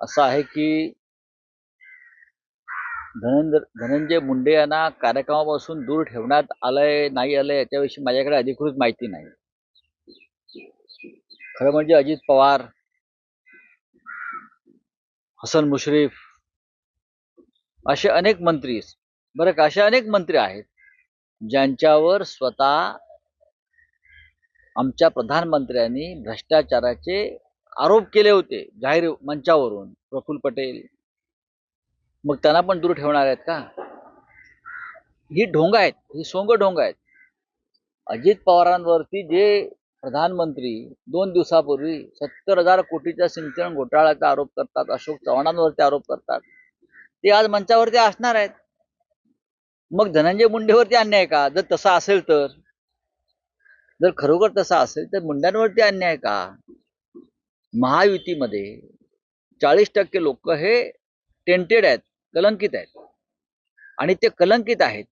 असं आहे की धनंजय धनंजय मुंडे यांना कार्यक्रमापासून दूर ठेवण्यात आलंय नाही आलंय याच्याविषयी माझ्याकडे अधिकृत माहिती नाही. खरं म्हणजे अजित पवार हसन मुश्रीफ असे अनेक मंत्री बरं का असे अनेक मंत्री आहेत ज्यांच्यावर स्वतः आमच्या प्रधानमंत्र्यांनी भ्रष्टाचाराचे आरोप केले होते जाहीर मंचावरून प्रफुल्ल पटेल. मग त्यांना पण दूर ठेवणार आहेत का? ही ढोंग आहेत ही सोंग ढोंग आहेत. अजित पवारांवरती जे प्रधानमंत्री दोन दिवसापूर्वी सत्तर हजार कोटीच्या सिंचन घोटाळ्याचा आरोप करतात अशोक चव्हाणांवरती आरोप करतात ते आज मंचावरती असणार आहेत. मग धनंजय मुंडेवरती अन्याय का? जर तसा असेल तर जर खरोखर तसा असेल तर मुंड्यांवरती अन्याय का? महायुतीमध्ये चाळीस टक्के लोक हे टेंटेड आहेत कलंकित आहेत. आणि ते कलंकित आहेत.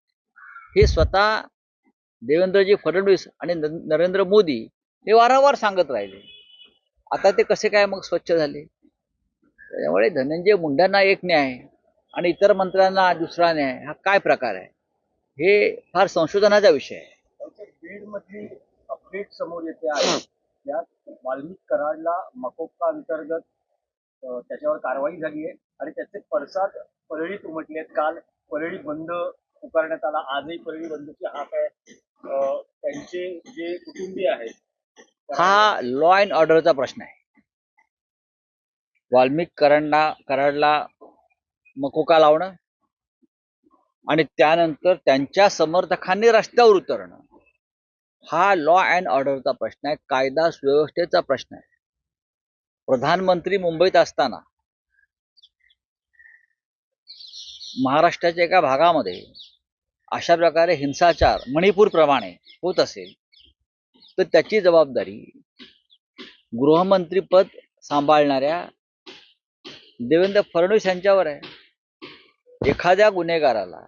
हे स्वतः देवेंद्रजी फडणवीस आणि नरेंद्र मोदी हे वारंवार सांगत राहिले. आता ते कसे काय मग स्वच्छ झाले? त्यामुळे धनंजय मुंड्यांना एक न्याय आणि इतर मंत्र्यांना दुसरा न्याय हा काय प्रकार आहे? हे फार संशोधनाचा विषय आहे. अपडेट समोर येते आहे. त्यात वाल्मिक कराडला मकोका अंतर्गत त्याच्यावर कारवाई झाली आहे. आणि त्याचे पडसाद परळीत उमटले आहेत. काल परळी बंद पुकारण्यात आला. आजही परळी बंदची हाक आहे. त्यांचे जे कुटुंबीय आहेत हा लॉ अँड ऑर्डरचा प्रश्न आहे. वाल्मिक कराडला कराडला मकोका लावणं आणि त्यानंतर त्यांच्या समर्थकांनी रस्त्यावर उतरणं. हा लॉ अँड ऑर्डरचा प्रश्न आहे. कायदा सुव्यवस्थेचा प्रश्न आहे. प्रधानमंत्री मुंबईत असताना महाराष्ट्राच्या एका भागामध्ये अशा प्रकारे हिंसाचार मणिपूर प्रमाणे होत असेल तर त्याची जबाबदारी गृहमंत्रीपद सांभाळणाऱ्या देवेंद्र फडणवीस यांच्यावर आहे. एखाद्या गुन्हेगाराला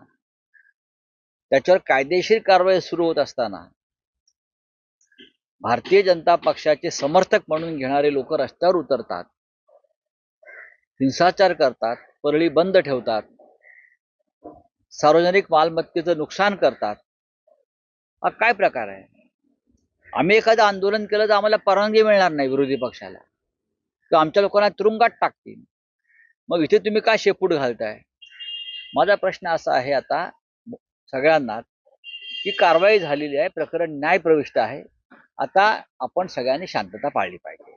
त्याच्यावर कायदेशीर कारवाई सुरू होत असताना भारतीय जनता पक्षाचे समर्थक म्हणून घेणारे लोक रस्त्यावर उतरतात हिंसाचार करतात परळी बंद ठेवतात सार्वजनिक मालमत्तेचं नुकसान करतात. हा काय प्रकार आहे? आम्ही एखादं आंदोलन केलं तर आम्हाला परवानगी मिळणार नाही विरोधी पक्षाला. किंवा आमच्या लोकांना तुरुंगात टाकतील. मग इथे तुम्ही काय शेपूट घालताय? माझा प्रश्न असा आहे आता सगळ्यांना की कारवाई झालेली आहे प्रकरण न्याय प्रविष्ट आहे. आता आपण सगळ्यांनी शांतता पाळली पाहिजे.